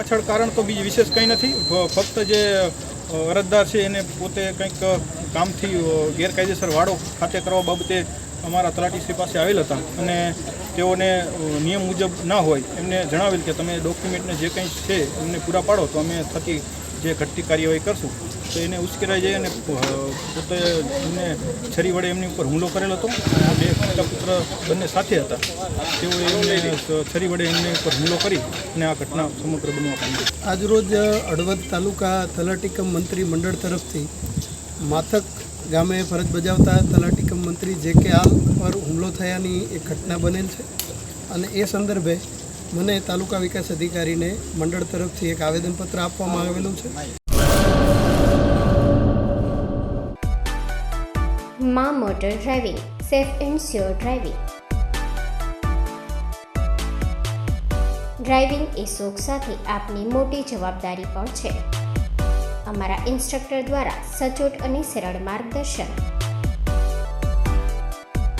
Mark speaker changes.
Speaker 1: પાછળ કારણ તો બીજું વિશેષ કંઈ નથી. ફક્ત જે અરજદાર છે એને પોતે કંઈક કામથી ગેરકાયદેસર વાડો ખાતે કરવા બાબતે અમારા તલાટીશ્રી પાસે આવેલ હતા. અને તેઓને નિયમ મુજબ ના હોય એમને જણાવેલ કે તમે ડોક્યુમેન્ટને જે કંઈ છે એમને પૂરા પાડો તો અમે થતી જે ઘટતી કાર્યવાહી કરશું, તો એને ઉશ્કેરાઈ જાય અને પોતે એમને છરી વડે એમની ઉપર હુમલો કરેલો હતો. બે પિતા પુત્ર બંને સાથે હતા. તેઓએ એમને છરી વડે એમની ઉપર હુમલો કરી અને આ ઘટના સમગ્ર બનવા પામી.
Speaker 2: આજરોજ હળવદ તાલુકા તલાટીકમ મંત્રી મંડળ તરફથી માથક ગામે ફરજ બજાવતા તલાટીકમ મંત્રી જે કે આલ પર હુમલો થયાની એક ઘટના બનેલ છે. અને એ સંદર્ભે મને તાલુકા વિકાસ અધિકારીને મંડળ તરફથી એક આવેદનપત્ર આપવામાં આવેલું છે.
Speaker 3: Maa motor driving, safe and sure driving. Driving એ શોખ સાથે આપની મોટી જવાબદારી પણ છે. અમારા ઇન્સ્ટ્રક્ટર દ્વારા સચોટ અને સરળ માર્ગદર્શન